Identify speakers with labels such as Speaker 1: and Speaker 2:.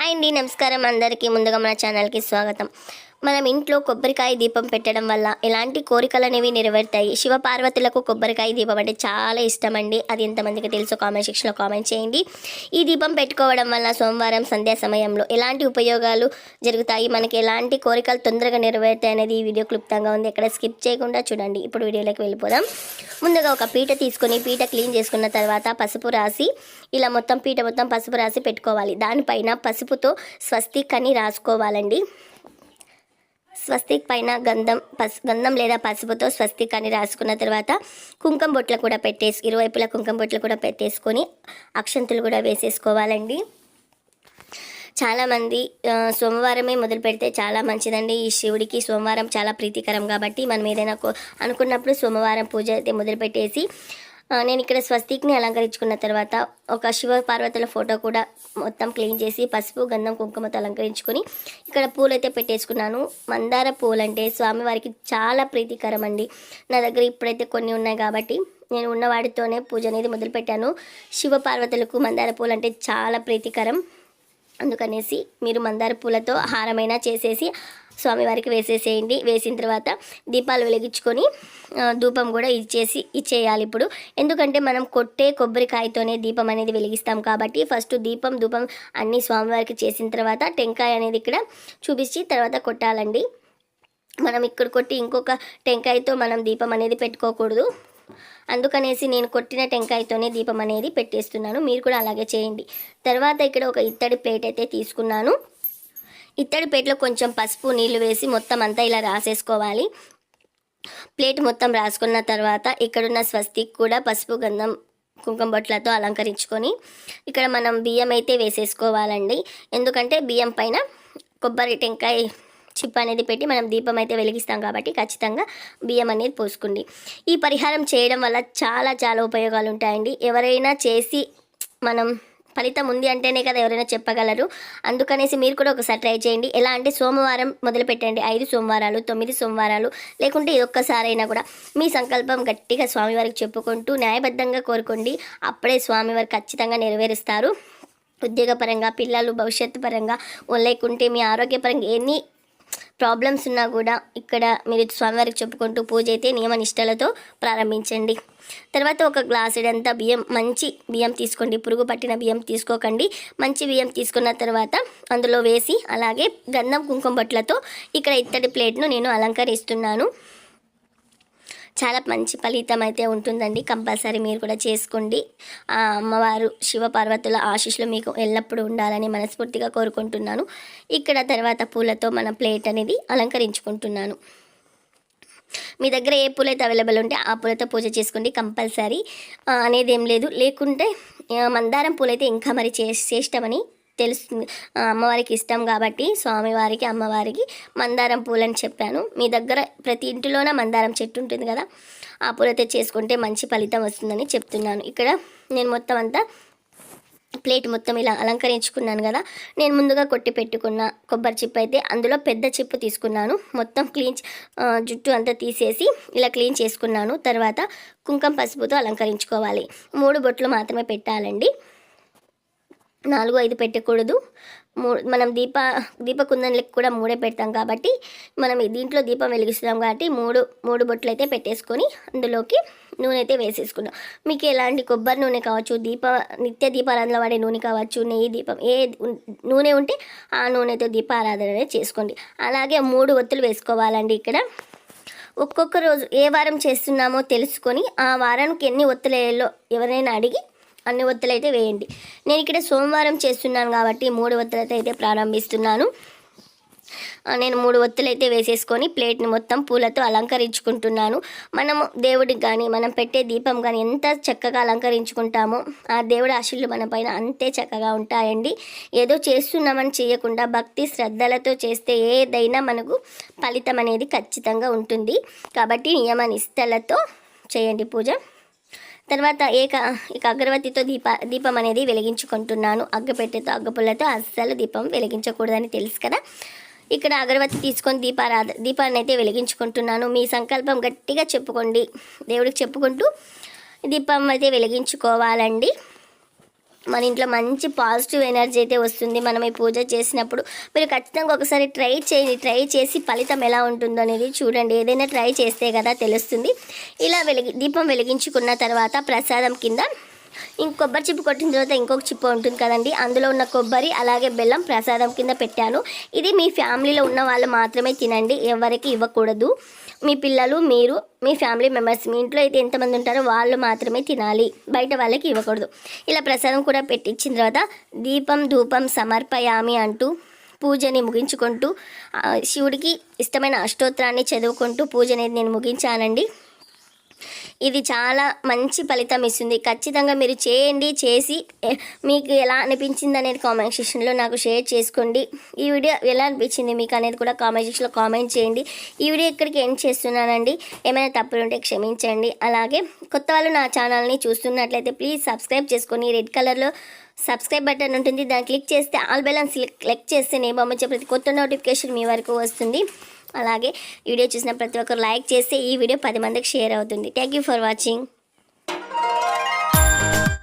Speaker 1: Hi అండి నమస్కారం. అందరికీ ముందుగా మన ఛానల్కి స్వాగతం. మనం ఇంట్లో కొబ్బరికాయ దీపం పెట్టడం వల్ల ఎలాంటి కోరికలు అనేవి నెరవేరుతాయి? శివ పార్వతులకు కొబ్బరికాయ దీపం అంటే చాలా ఇష్టం అండి అది ఎంతమందికి తెలుసు కామెంట్ సెక్షన్లో కామెంట్ చేయండి. ఈ దీపం పెట్టుకోవడం వల్ల సోమవారం సంధ్యా సమయంలో ఎలాంటి ఉపయోగాలు జరుగుతాయి? మనకి ఎలాంటి కోరికలు తొందరగా నెరవేరుతాయి అనేది ఈ వీడియో క్లుప్తంగా ఉంది. ఎక్కడ స్కిప్ చేయకుండా చూడండి. ఇప్పుడు వీడియోలోకి వెళ్ళిపోదాం. ముందుగా ఒక పీట తీసుకొని పీట క్లీన్ చేసుకున్న తర్వాత పసుపు రాసి ఇలా మొత్తం పీట మొత్తం పసుపు రాసి పెట్టుకోవాలి. దానిపైన పసుపుతో స్వస్తిక్ అని రాసుకోవాలండి. స్వస్తిక్ పైన గంధం పసు గంధం లేదా పసుపుతో స్వస్తిక్ అని రాసుకున్న తర్వాత కుంకుమ బొట్లు కూడా పెట్టేసి ఇరువైపులా కుంకం బొట్లు కూడా పెట్టేసుకొని అక్షంతులు కూడా వేసేసుకోవాలండి. చాలామంది సోమవారమే మొదలు పెడితే చాలా మంచిదండి. ఈ శివుడికి సోమవారం చాలా ప్రీతికరం కాబట్టి మనం ఏదైనా కో- అనుకున్నప్పుడు సోమవారం పూజ అయితే మొదలుపెట్టేసి నేను ఇక్కడ స్వస్తిక్ని అలంకరించుకున్న తర్వాత ఒక శివ పార్వతుల ఫోటో కూడా మొత్తం క్లీన్ చేసి పసుపు గంధం కుంకుమతో అలంకరించుకొని ఇక్కడ పూలు అయితే పెట్టేసుకున్నాను. మందార పూలు అంటే స్వామివారికి చాలా ప్రీతికరం అండి నా దగ్గర ఇప్పుడైతే కొన్ని ఉన్నాయి కాబట్టి నేను ఉన్నవాడితోనే పూజ అనేది మొదలుపెట్టాను. శివ పార్వతులకు మందార పూలు అంటే చాలా ప్రీతికరం. అందుకనేసి మీరు మందార పూలతో హారమైనా చేసేసి స్వామివారికి వేసేసేయండి. వేసిన తర్వాత దీపాలు వెలిగించుకొని ధూపం కూడా ఇచ్చేసి ఇచ్చేయాలి ఇప్పుడు. ఎందుకంటే మనం కొట్టే కొబ్బరికాయతోనే దీపం అనేది వెలిగిస్తాం కాబట్టి ఫస్ట్ దీపం ధూపం అన్నీ స్వామివారికి చేసిన తర్వాత టెంకాయ అనేది ఇక్కడ చూపించి తర్వాత కొట్టాలండి. మనం ఇక్కడ కొట్టి ఇంకొక టెంకాయతో మనం దీపం అనేది పెట్టుకోకూడదు. అందుకనేసి నేను కొట్టిన టెంకాయతోనే దీపం అనేది పెట్టేస్తున్నాను. మీరు కూడా అలాగే చేయండి. తర్వాత ఇక్కడ ఒక ఇత్తడి ప్లేట్ అయితే తీసుకున్నాను. ఇత్తడి ప్లేట్లో కొంచెం పసుపు నీళ్ళు వేసి మొత్తం అంతా ఇలా రాసేసుకోవాలి. ప్లేట్ మొత్తం రాసుకున్న తర్వాత ఇక్కడున్న స్వస్తిక్ కూడా పసుపు గంధం కుంకుమ బొట్లతో అలంకరించుకొని ఇక్కడ మనం బియ్యం అయితే వేసేసుకోవాలండి. ఎందుకంటే బియ్యం పైన కొబ్బరి టెంకాయ చిప్ అనేది పెట్టి మనం దీపం అయితే వెలిగిస్తాం కాబట్టి ఖచ్చితంగా బియ్యం అనేది పోసుకోండి ఈ పరిహారం చేయడం వల్ల చాలా చాలా ఉపయోగాలు ఉంటాయండి. ఎవరైనా చేసి మనం ఫలితం ఉంది అంటేనే కదా ఎవరైనా చెప్పగలరు. అందుకనేసి మీరు కూడా ఒకసారి ట్రై చేయండి. ఎలా అంటే సోమవారం మొదలు పెట్టండి. ఐదు సోమవారాలు తొమ్మిది సోమవారాలు లేకుంటే ఇది ఒక్కసారైనా కూడా. మీ సంకల్పం గట్టిగా స్వామివారికి చెప్పుకుంటూ న్యాయబద్ధంగా కోరుకోండి. అప్పుడే స్వామివారు ఖచ్చితంగా నెరవేరుస్తారు. ఉద్యోగపరంగా పిల్లలు భవిష్యత్తు పరంగా లేకుంటే మీ ఆరోగ్యపరంగా ఎన్ని ప్రాబ్లమ్స్ ఉన్నా కూడా ఇక్కడ మీరు స్వామివారికి చెప్పుకుంటూ పూజ అయితే నియమ నిష్టలతో ప్రారంభించండి. తర్వాత ఒక గ్లాసుడంతా బియ్యం మంచి బియ్యం తీసుకోండి. పురుగు పట్టిన బియ్యం తీసుకోకండి. మంచి బియ్యం తీసుకున్న తర్వాత అందులో వేసి అలాగే గంధం కుంకుమ బొట్లతో ఇక్కడ ఇత్తడి ప్లేట్ను నేను అలంకరిస్తున్నాను. చాలా మంచి ఫలితం అయితే ఉంటుందండి. కంపల్సరీ మీరు కూడా చేసుకోండి. ఆ అమ్మవారు శివపార్వతుల ఆశీస్సులు మీకు ఎల్లప్పుడూ ఉండాలని మనస్ఫూర్తిగా కోరుకుంటున్నాను. ఇక్కడ తర్వాత పూలతో మన ప్లేట్ అనేది అలంకరించుకుంటున్నాను. మీ దగ్గర ఏ పూలైతే అవైలబుల్ ఉంటే ఆ పూలతో పూజ చేసుకోండి కంపల్సరీ. అనేది ఏం లేదు. లేకుంటే మందారం పూలైతే ఇంకా మరి చే శ్రేష్టమని తెలుస్తుంది. అమ్మవారికి ఇష్టం కాబట్టి స్వామివారికి అమ్మవారికి మందారం పూలని చెప్పాను. మీ దగ్గర ప్రతి ఇంటిలోన మందారం చెట్టు ఉంటుంది కదా? ఆ పూలతో చేసుకుంటే మంచి ఫలితం వస్తుందని చెప్తున్నాను. ఇక్కడ నేను మొత్తం అంతా ప్లేట్ మొత్తం ఇలా అలంకరించుకున్నాను కదా? నేను ముందుగా కొట్టి పెట్టుకున్న కొబ్బరి చిప్ అయితే అందులో పెద్ద చిప్పు తీసుకున్నాను. మొత్తం క్లీన్ జుట్టు అంతా తీసేసి ఇలా క్లీన్ చేసుకున్నాను. తర్వాత కుంకుమ పసుపుతో అలంకరించుకోవాలి. మూడు బొట్లు మాత్రమే పెట్టాలండి. నాలుగు ఐదు పెట్టకూడదు. మూ మనం దీప దీపకుందన్లకు కూడా మూడే పెడతాం కాబట్టి మనం దీంట్లో దీపం వెలిగిస్తున్నాం కాబట్టి మూడు మూడు బొట్లు అయితే పెట్టేసుకొని అందులోకి నూనె అయితే వేసేసుకున్నాం మీకు ఎలాంటి కొబ్బరి నూనె కావచ్చు దీప నిత్య దీపారాధనలో వాడే నూనె కావచ్చు నెయ్యి దీపం ఏ నూనె ఉంటే ఆ నూనెతో దీపారాధన అనేది చేసుకోండి. అలాగే మూడు ఒత్తులు వేసుకోవాలండి ఇక్కడ. ఒక్కొక్క రోజు ఏ వారం చేస్తున్నామో తెలుసుకొని ఆ వారానికి ఎన్ని ఒత్తులు వేయాలో ఎవరైనా అడిగి అన్ని ఒత్తులు అయితే వేయండి. నేను ఇక్కడ సోమవారం చేస్తున్నాను కాబట్టి మూడు ఒత్తులతో అయితే ప్రారంభిస్తున్నాను. నేను మూడు ఒత్తులు అయితే వేసేసుకొని ప్లేట్ని మొత్తం పూలతో అలంకరించుకుంటున్నాను. మనము దేవుడికి కానీ మనం పెట్టే దీపం కానీ ఎంత చక్కగా అలంకరించుకుంటామో ఆ దేవుడి ఆశీస్సులు మన పైన అంతే చక్కగా ఉంటాయండి. ఏదో చేస్తున్నామని చేయకుండా భక్తి శ్రద్ధలతో చేస్తే ఏదైనా మనకు ఫలితం అనేది ఖచ్చితంగా ఉంటుంది. కాబట్టి నియమ నిష్టలతో చేయండి పూజ. తర్వాత ఏక ఇక అగరవత్తితో దీప దీపం అనేది వెలిగించుకుంటున్నాను. అగ్గపెట్టెతో అగ్గపుల్లతో అస్సలు దీపం వెలిగించకూడదని తెలుసు కదా. ఇక్కడ అగరవత్తి తీసుకొని దీపారాధ దీపాన్ని అయితే వెలిగించుకుంటున్నాను. మీ సంకల్పం గట్టిగా చెప్పుకోండి. దేవుడికి చెప్పుకుంటూ దీపం అయితే వెలిగించుకోవాలండి. మన ఇంట్లో మంచి పాజిటివ్ ఎనర్జీ అయితే వస్తుంది. మనం ఈ పూజ చేసినప్పుడు మీరు ఖచ్చితంగా ఒకసారి ట్రై చేయండి. ట్రై చేసి ఫలితం ఎలా ఉంటుందో అనేది చూడండి. ఏదైనా ట్రై చేస్తే కదా తెలుస్తుంది. ఇలా వెలిగి దీపం వెలిగించుకున్న తర్వాత ప్రసాదం కింద ఇంక కొబ్బరి చిప్పు కొట్టిన తర్వాత ఇంకొక చిప్పు ఉంటుంది కదండి. అందులో ఉన్న కొబ్బరి అలాగే బెల్లం ప్రసాదం కింద పెట్టాను. ఇది మీ ఫ్యామిలీలో ఉన్న వాళ్ళు మాత్రమే తినండి. ఎవరికి ఇవ్వకూడదు. మీ పిల్లలు మీరు మీ ఫ్యామిలీ మెంబర్స్ మీ ఇంట్లో అయితే ఎంతమంది ఉంటారో వాళ్ళు మాత్రమే తినాలి. బయట వాళ్ళకి ఇవ్వకూడదు. ఇలా ప్రసాదం కూడా పెట్టించిన తర్వాత దీపం ధూపం సమర్పయామి అంటూ పూజని ముగించుకుంటూ శివుడికి ఇష్టమైన అష్టోత్తరాన్ని చదువుకుంటూ పూజ అనేది నేను ముగించానండి. ఇది చాలా మంచి ఫలితం ఇస్తుంది. ఖచ్చితంగా మీరు చేయండి చేసి మీకు ఎలా అనిపించింది అనేది కామెంట్ సెక్షన్లో నాకు షేర్ చేసుకోండి. ఈ వీడియో ఎలా అనిపించింది మీకు అనేది కూడా కామెంట్ సెక్షన్లో కామెంట్ చేయండి. ఈ వీడియో ఇక్కడికి ఎండ్ చేస్తున్నానండి. ఏమైనా తప్పులు ఉంటే క్షమించండి. అలాగే కొత్త వాళ్ళు నా ఛానల్ని చూస్తున్నట్లయితే ప్లీజ్ సబ్స్క్రైబ్ చేసుకొని రెడ్ కలర్లో సబ్స్క్రైబ్ బటన్ ఉంటుంది. దాన్ని క్లిక్ చేస్తే ఆల్ బెలన్స్ క్లిక్ చేస్తే నేను పంపించే ప్రతి కొత్త నోటిఫికేషన్ మీ వరకు వస్తుంది. అలాగే వీడియో చూసిన ప్రతి ఒక్కరు లైక్ చేస్తే ఈ వీడియో పది మందికి షేర్ అవుతుంది. Thank you for watching.